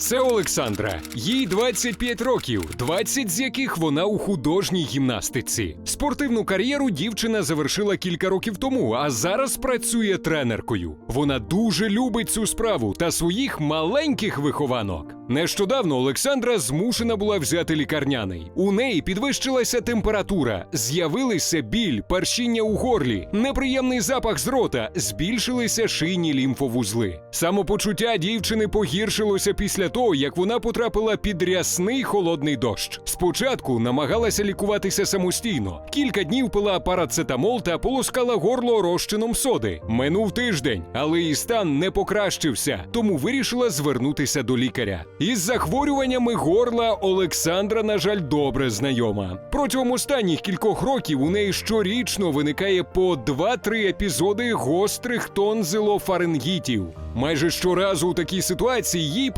Це Олександра. Їй 25 років, 20 з яких вона у художній гімнастиці. Спортивну кар'єру дівчина завершила кілька років тому, а зараз працює тренеркою. Вона дуже любить цю справу та своїх маленьких вихованок. Нещодавно Олександра змушена була взяти лікарняний. У неї підвищилася температура, з'явилися біль, першіння у горлі, неприємний запах з рота, збільшилися шийні лімфовузли. Самопочуття дівчини погіршилося після того, як вона потрапила під рясний холодний дощ. Спочатку намагалася лікуватися самостійно. Кілька днів пила парацетамол та полоскала горло розчином соди. Минув тиждень, але її стан не покращився, тому вирішила звернутися до лікаря. Із захворюваннями горла Олександра, на жаль, добре знайома. Протягом останніх кількох років у неї щорічно виникає по 2-3 епізоди гострих тонзилофарингітів. Майже щоразу у такій ситуації їй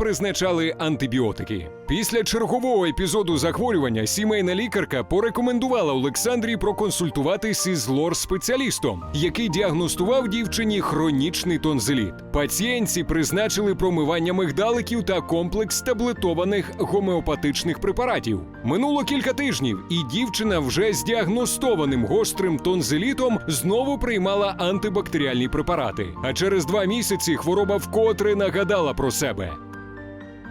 призначали антибіотики. Після чергового епізоду захворювання сімейна лікарка порекомендувала Олександрі проконсультуватись із лор-спеціалістом, який діагностував дівчині хронічний тонзиліт. Пацієнтці призначили промивання мигдаликів та комплекс таблетованих гомеопатичних препаратів. Минуло кілька тижнів, і дівчина вже з діагностованим гострим тонзилітом знову приймала антибактеріальні препарати. А через два місяці хвороба вкотре нагадала про себе.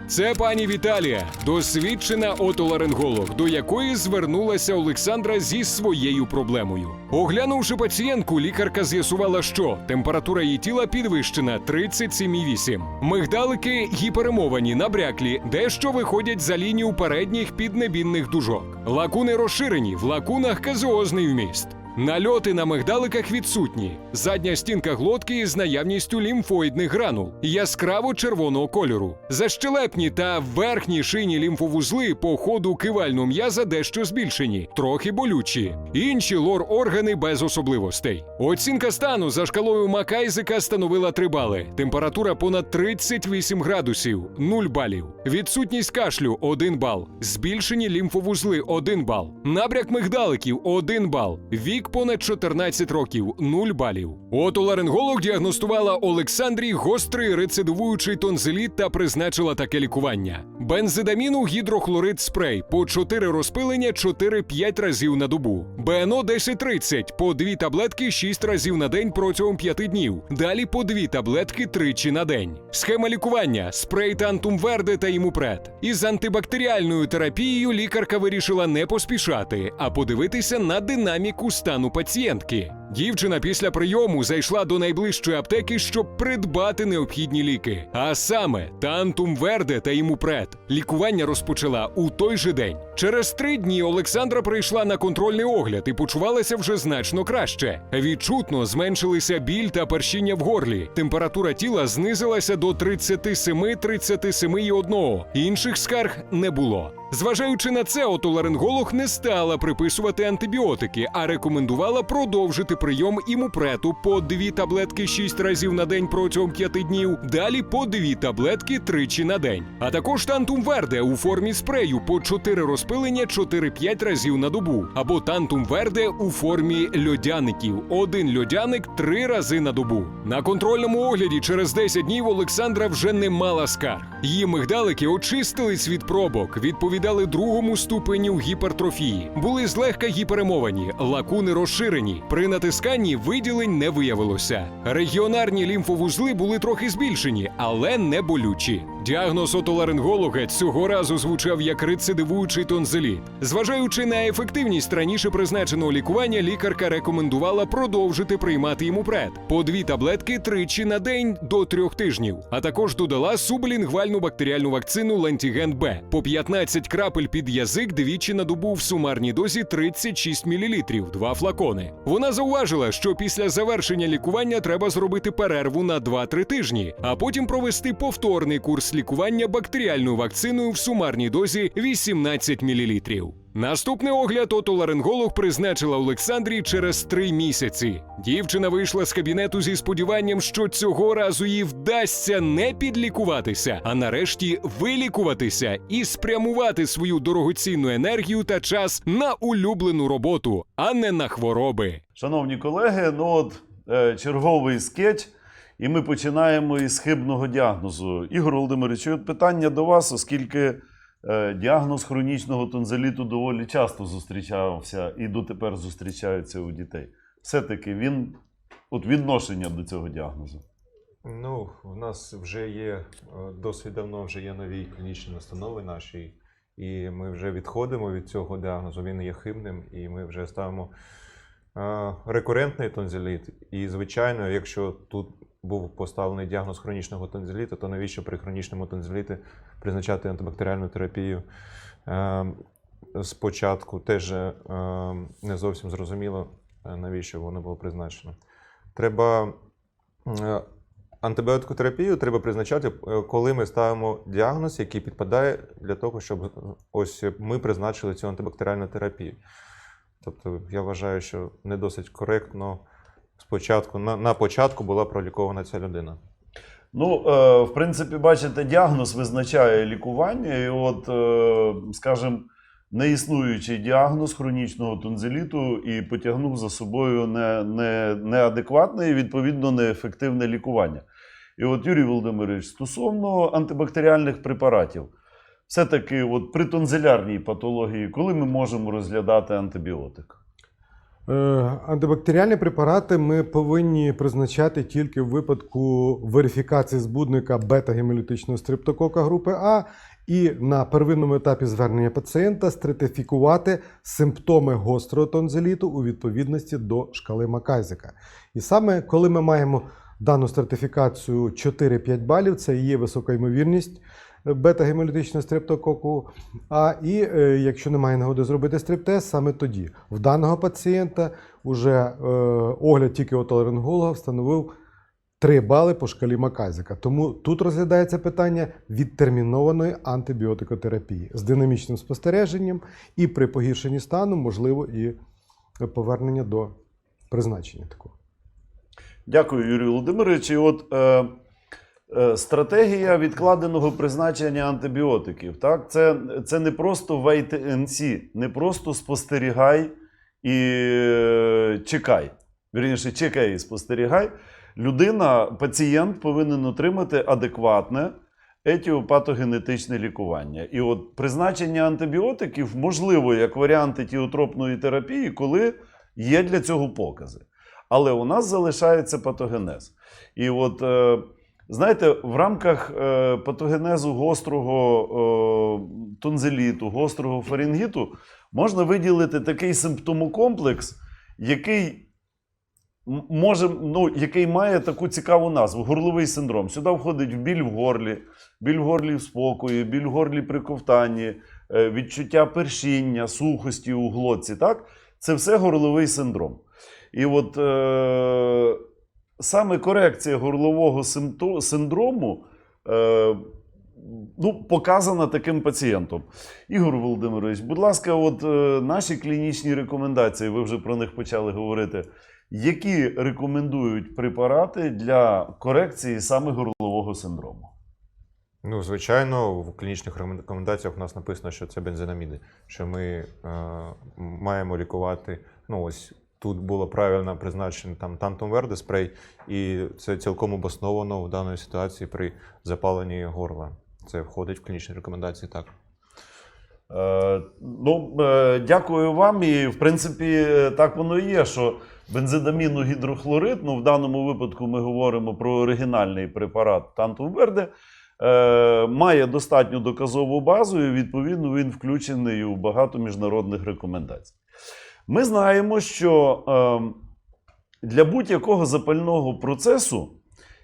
Це пані Віталія, досвідчена отоларинголог, до якої звернулася Олександра зі своєю проблемою. Оглянувши пацієнтку, лікарка з'ясувала, що температура її тіла підвищена 37,8. Мигдалики гіперемовані, набряклі, дещо виходять за лінію передніх піднебінних дужок. Лакуни розширені, в лакунах казеозний вміст. Нальоти на мигдаликах відсутні. Задня стінка глотки із наявністю лімфоїдних гранул, яскраво червоного кольору. Защелепні та верхні шийні лімфовузли по ходу кивального м'яза дещо збільшені, трохи болючі. Інші лор-органи без особливостей. Оцінка стану за шкалою Макайзика становила 3 бали. Температура понад 38 градусів 0 балів. Відсутність кашлю 1 бал. Збільшені лімфовузли 1 бал. Набряк мигдаликів 1 бал. Вік понад 14 років 0 балів. Отоларинголог діагностувала Олександрі гострий рецидивуючий тонзиліт та призначила таке лікування: бензидаміну гідрохлорид спрей по 4 розпилення 4-5 разів на добу. БНО 1030 по 2 таблетки 6 разів на день протягом 5 днів. Далі по 2 таблетки тричі на день. Схема лікування: спрей Тантум Верде та імупред. Із антибактеріальною терапією лікарка вирішила не поспішати, а подивитися на динаміку стану пацієнтки. Дівчина після прийому зайшла до найближчої аптеки, щоб придбати необхідні ліки. А саме Тантум Верде та імупред. Лікування розпочала у той же день. Через три дні Олександра прийшла на контрольний огляд і почувалася вже значно краще. Відчутно зменшилися біль та першіння в горлі. Температура тіла знизилася до 37-37,1. Інших скарг не було. Зважаючи на це, отоларинголог не стала приписувати антибіотики, а рекомендувала продовжити прийом імупрету по дві таблетки 6 разів на день протягом 5 днів, далі по дві таблетки тричі на день. А також тантум верде у формі спрею по 4 розпилення 4-5 разів на добу, або тантум верде у формі льодяників, один льодяник 3 рази на добу. На контрольному огляді через 10 днів Олександра вже не мала скарг. Її мигдалики очистились від пробок, відповідали другому ступеню гіпертрофії, були злегка гіперемовані, лакуни розширені. При натисканні виділень не виявилося. Регіонарні лімфовузли були трохи збільшені, але не болючі. Діагноз отоларинголога цього разу звучав як рецидивуючий тонзиліт. Зважаючи на ефективність раніше призначеного лікування, лікарка рекомендувала продовжити приймати імупред по дві таблетки тричі на день до трьох тижнів, а також додала сублінгвальну бактеріальну вакцину Лантіген Б по 15 крапель під язик двічі на добу в сумарній дозі 36 мл, два флакони. Вона зауважила, що після завершення лікування треба зробити перерву на 2-3 тижні, а потім провести повторний курс лікування бактеріальною вакциною в сумарній дозі 18 мл. Наступний огляд отоларинголог призначила Олександрі через три місяці. Дівчина вийшла з кабінету зі сподіванням, що цього разу їй вдасться не підлікуватися, а нарешті вилікуватися і спрямувати свою дорогоцінну енергію та час на улюблену роботу, а не на хвороби. Шановні колеги, ну от е, черговий скетч І ми починаємо із хибного діагнозу. Ігор Володимирович, от питання до вас, оскільки е, діагноз хронічного тонзиліту доволі часто зустрічався і дотепер зустрічається у дітей. Все-таки він, от відношення до цього діагнозу. Ну, у нас вже є е, досить давно вже є нові клінічні настанови наші, і ми вже відходимо від цього діагнозу. Він є хибним, і ми вже ставимо е, рекурентний тонзиліт. І, звичайно, якщо тут був поставлений діагноз хронічного тонзиліту, то навіщо при хронічному тонзиліті призначати антибактеріальну терапію? Е, спочатку теж е, не зовсім зрозуміло, е, навіщо воно було призначено. Треба антибіотикотерапію треба призначати, коли ми ставимо діагноз, який підпадає для того, щоб ось ми призначили цю антибактеріальну терапію. Тобто я вважаю, що не досить коректно спочатку, на, на початку була пролікована ця людина. Ну, е, в принципі, бачите, діагноз визначає лікування, і от, е, скажімо, неіснуючий діагноз хронічного тонзиліту і потягнув за собою не, не, неадекватне і відповідно неефективне лікування. І от, Юрій Володимирович, стосовно антибактеріальних препаратів, все-таки от при тонзилярній патології, коли ми можемо розглядати антибіотик? Е, Антибактеріальні препарати ми повинні призначати тільки в випадку верифікації збудника бета-гемолітичного стрептокока групи А і на первинному етапі звернення пацієнта стратифікувати симптоми гострого тонзиліту у відповідності до шкали Макайзика. І саме коли ми маємо дану стратифікацію 4-5 балів, це є висока ймовірність бета-гемолітичного стрептококу. А і е, якщо немає нагоди зробити стриптест, саме тоді в даного пацієнта вже е, огляд тільки отоларинголога встановив 3 бали по шкалі Маказика. Тому тут розглядається питання відтермінованої антибіотикотерапії з динамічним спостереженням, і при погіршенні стану можливо і повернення до призначення такого. Дякую, Юрій Володимирович. І от е, стратегія відкладеного призначення антибіотиків. Так? Це, це не просто wait and see, не просто спостерігай і е, чекай. Вірніше, чекай і спостерігай. Людина, пацієнт повинен отримати адекватне етіопатогенетичне лікування. І от призначення антибіотиків можливо як варіант етіотропної терапії, коли є для цього покази. Але у нас залишається патогенез. І от, е, знаєте, в рамках е, патогенезу гострого е, тонзиліту, гострого фарингіту можна виділити такий симптомокомплекс, який може, ну, який має таку цікаву назву горловий синдром. Сюди входить біль в горлі, біль в горлі в спокої, біль в горлі при ковтанні, е, відчуття першіння, сухості у глотці. Так? Це все горловий синдром. І от е, саме корекція горлового синдрому е, ну, показана таким пацієнтом. Ігор Володимирович, будь ласка, от е, наші клінічні рекомендації, ви вже про них почали говорити. Які рекомендують препарати для корекції саме горлового синдрому? Ну, звичайно, в клінічних рекомендаціях у нас написано, що це бензинаміди, що ми е, маємо лікувати. Ну, ось тут було правильно призначено там тантум верде спрей, і це цілком обосновано в даній ситуації при запаленні горла. Це входить в клінічні рекомендації так. Е, ну, е, дякую вам. І, в принципі, так воно і є, що бензидаміну-гідрохлорид, ну, в даному випадку ми говоримо про оригінальний препарат Тантум Верде, е, має достатню доказову базу, і відповідно він включений у багато міжнародних рекомендацій. Ми знаємо, що е, для будь-якого запального процесу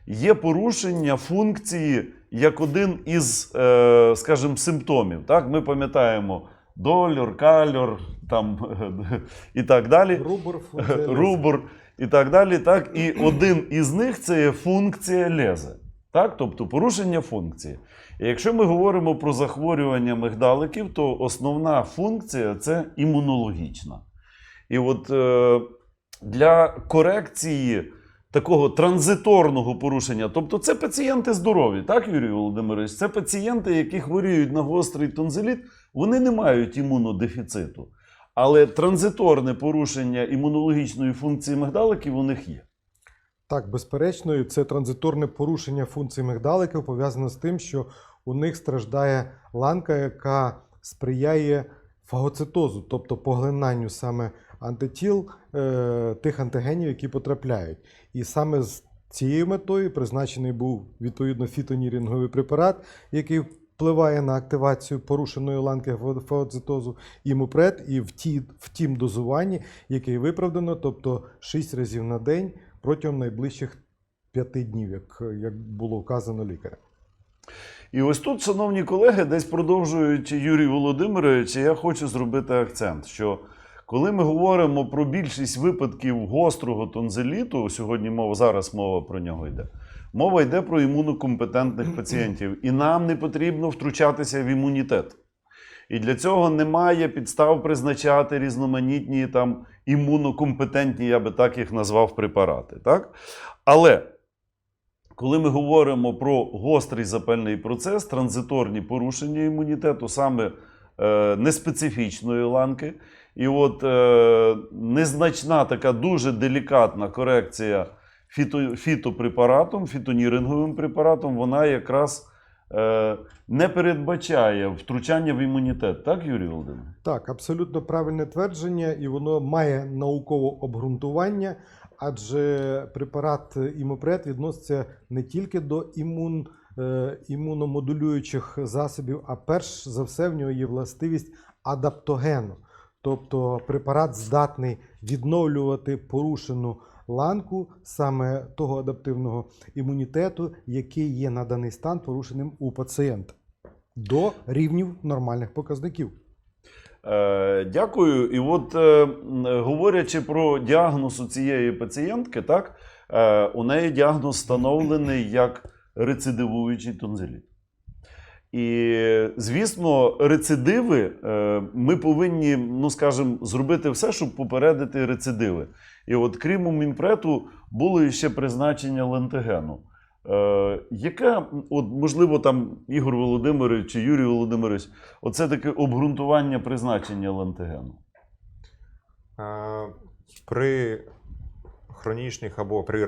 є порушення функції як один із, е, скажімо, симптомів. Так? Ми пам'ятаємо дольор, кальор там, і так далі. Рубор, Рубор і так далі. Так? І один із них це є функція лези. Так? Тобто порушення функції. І якщо ми говоримо про захворювання мигдаликів, то основна функція це імунологічна. І от е, для корекції такого транзиторного порушення, тобто це пацієнти здорові, так, Юрій Володимирович? Це пацієнти, які хворіють на гострий тонзиліт, вони не мають імунодефіциту. Але транзиторне порушення імунологічної функції мигдаликів у них є. Так, безперечно, це транзиторне порушення функцій мигдаликів пов'язане з тим, що у них страждає ланка, яка сприяє фагоцитозу, тобто поглинанню саме антитіл е, тих антигенів, які потрапляють. І саме з цією метою призначений був відповідно фітонірінговий препарат, який впливає на активацію порушеної ланки фаго- фагоцитозу імупред і в, ті, в тім дозуванні, яке виправдано, тобто 6 разів на день протягом найближчих 5 днів, як, як було вказано лікарем. І ось тут, шановні колеги, десь продовжуючи Юрій Володимирович, я хочу зробити акцент, що коли ми говоримо про більшість випадків гострого тонзиліту, сьогодні мова зараз мова про нього йде. Мова йде про імунокомпетентних пацієнтів, і нам не потрібно втручатися в імунітет. І для цього немає підстав призначати різноманітні там імунокомпетентні, я би так їх назвав, препарати. Так? Але коли ми говоримо про гострий запальний процес, транзиторні порушення імунітету, саме е, неспецифічної ланки, і от е, незначна така дуже делікатна корекція фіто, фітопрепаратом, фітоніринговим препаратом, вона якраз е, не передбачає втручання в імунітет. Так, Юрій Володимирович? Так, абсолютно правильне твердження, і воно має наукове обґрунтування, адже препарат імопред відноситься не тільки до імун, е, імуномодулюючих засобів, а перш за все в нього є властивість адаптогену. Тобто препарат здатний відновлювати порушену ланку саме того адаптивного імунітету, який є на даний стан порушеним у пацієнта до рівнів нормальних показників. Е, дякую. І от е, говорячи про діагноз у цієї пацієнтки, так, е, у неї діагноз встановлений як рецидивуючий тонзиліт. І, звісно, рецидиви е, ми повинні, ну скажімо, зробити все, щоб попередити рецидиви. І от крім умінпрету, було ще призначення лентигену. Е, яке, от, можливо, там Ігор Володимирович чи Юрій Володимирович, оце таке обґрунтування призначення лентигену. Е, При хронічних або при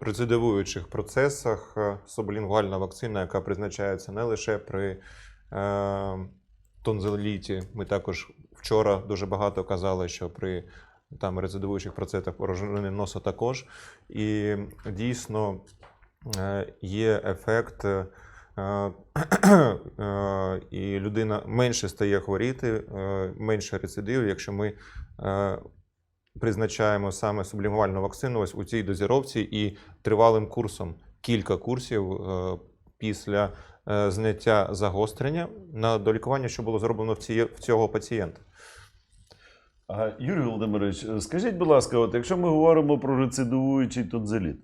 рецидивуючих процесах е, сублінгвальна вакцина, яка призначається не лише при е, тонзиліті. Ми також вчора дуже багато казали, що при там рецидивуючих процесах порожнини носа також. І дійсно е, є ефект. І людина менше стає хворіти, менше рецидивів, якщо ми призначаємо саме сублімувальну вакцину ось у цій дозіровці і тривалим курсом кілька курсів е, після е, зняття загострення на долікування, що було зроблено в, цього пацієнта. Юрій Володимирович, е, скажіть, будь ласка, от якщо ми говоримо про рецидивуючий тонзиліт,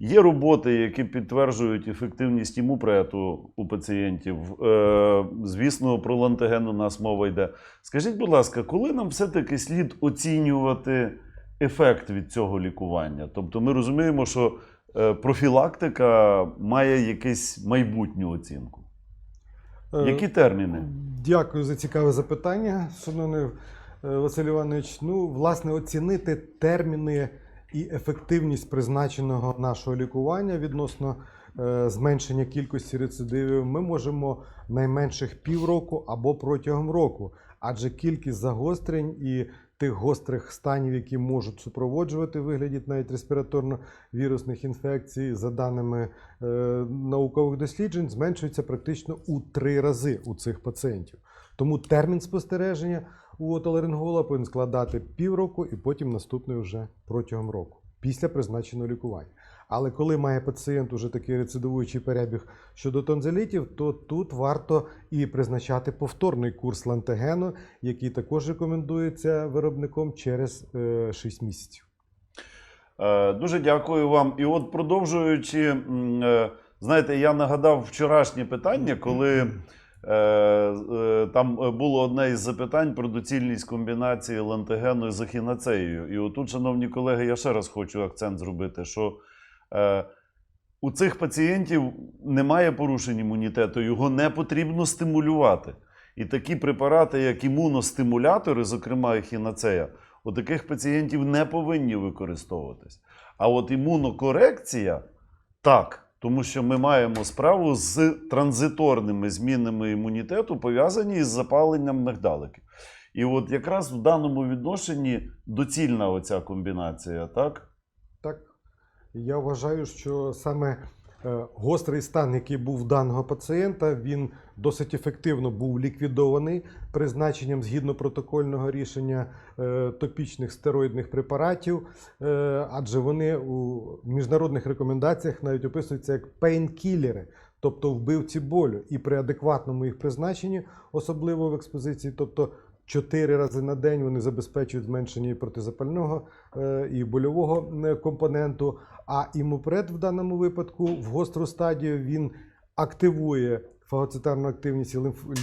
є роботи, які підтверджують ефективність імупрету у пацієнтів. Е, звісно, про лантиген у нас мова йде. Скажіть, будь ласка, коли нам все-таки слід оцінювати ефект від цього лікування? Тобто ми розуміємо, що е, профілактика має якусь майбутню оцінку. Які терміни? Дякую за цікаве запитання, шановний Василь Іванович. Ну, власне, оцінити терміни і ефективність призначеного нашого лікування відносно е, зменшення кількості рецидивів ми можемо найменших півроку або протягом року, адже кількість загострень і тих гострих станів, які можуть супроводжувати вигляді навіть респіраторно-вірусних інфекцій, за даними е, наукових досліджень, зменшується практично у три рази у цих пацієнтів. Тому термін спостереження у отоларинголога повинен складати півроку і потім наступний вже протягом року, після призначеного лікування. Але коли має пацієнт уже такий рецидивуючий перебіг щодо тонзилітів, то тут варто і призначати повторний курс лантигену, який також рекомендується виробником через е, 6 місяців. Е, Дуже дякую вам. І от продовжуючи, е, знаєте, я нагадав вчорашнє питання, коли е, е, там е, було одне із запитань про доцільність комбінації лантигену з ахінацеєю. І отут, шановні колеги, я ще раз хочу акцент зробити, що е, у цих пацієнтів немає порушень імунітету, його не потрібно стимулювати. І такі препарати, як імуностимулятори, зокрема ехінацея, у таких пацієнтів не повинні використовуватись. А от імунокорекція так. Тому що ми маємо справу з транзиторними змінами імунітету, пов'язані із запаленням мигдаликів. І от якраз в даному відношенні доцільна оця комбінація, так? Так, я вважаю, що саме гострий стан, який був даного пацієнта, він досить ефективно був ліквідований призначенням згідно протокольного рішення е, топічних стероїдних препаратів, е, адже вони у міжнародних рекомендаціях навіть описуються як пейнкілери, тобто вбивці болю. І при адекватному їх призначенні, особливо в експозиції, тобто Чотири рази на день вони забезпечують зменшення протизапального е, і больового е, компоненту. А імупред в даному випадку в гостру стадію він активує фагоцитарну активність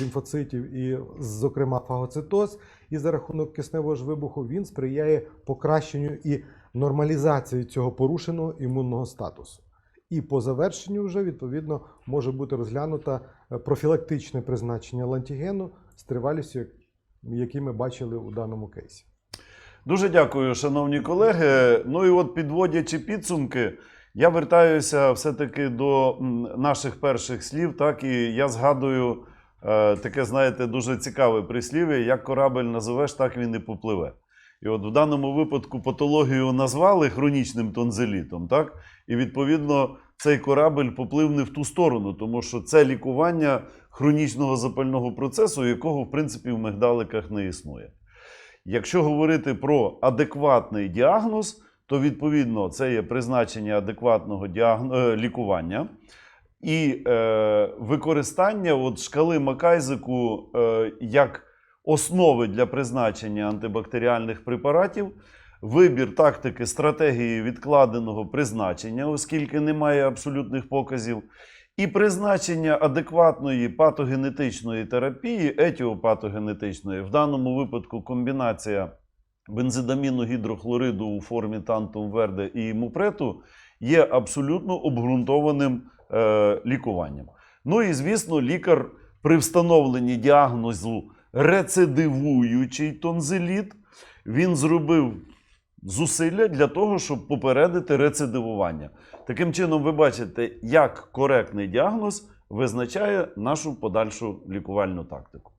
лімфоцитів, і, зокрема, фагоцитоз. І за рахунок кисневого ж вибуху він сприяє покращенню і нормалізації цього порушеного імунного статусу. І по завершенню вже відповідно може бути розглянуто е, профілактичне призначення лантігену з тривалістю, які ми бачили у даному кейсі. Дуже дякую, шановні колеги. Ну і от підводячи підсумки, я вертаюся все-таки до наших перших слів. Так, і я згадую е, таке, знаєте, дуже цікаве прислів'я: як корабель називеш, так він і попливе. І от в даному випадку патологію назвали хронічним тонзилітом, так? І відповідно цей корабель поплив не в ту сторону, тому що це лікування хронічного запального процесу, якого в принципі в мигдаликах не існує. Якщо говорити про адекватний діагноз, то відповідно це є призначення адекватного діагно... е, лікування. І е, використання от шкали Макайзику е, як основи для призначення антибактеріальних препаратів, вибір тактики стратегії відкладеного призначення, оскільки немає абсолютних показів, і призначення адекватної патогенетичної терапії, етіопатогенетичної, в даному випадку комбінація бензидаміну гідрохлориду у формі тантум верде і імупрету є абсолютно обґрунтованим е, лікуванням. Ну і звісно, лікар при встановленні діагнозу рецидивуючий тонзиліт, він зробив зусилля для того, щоб попередити рецидивування. Таким чином, ви бачите, як коректний діагноз визначає нашу подальшу лікувальну тактику.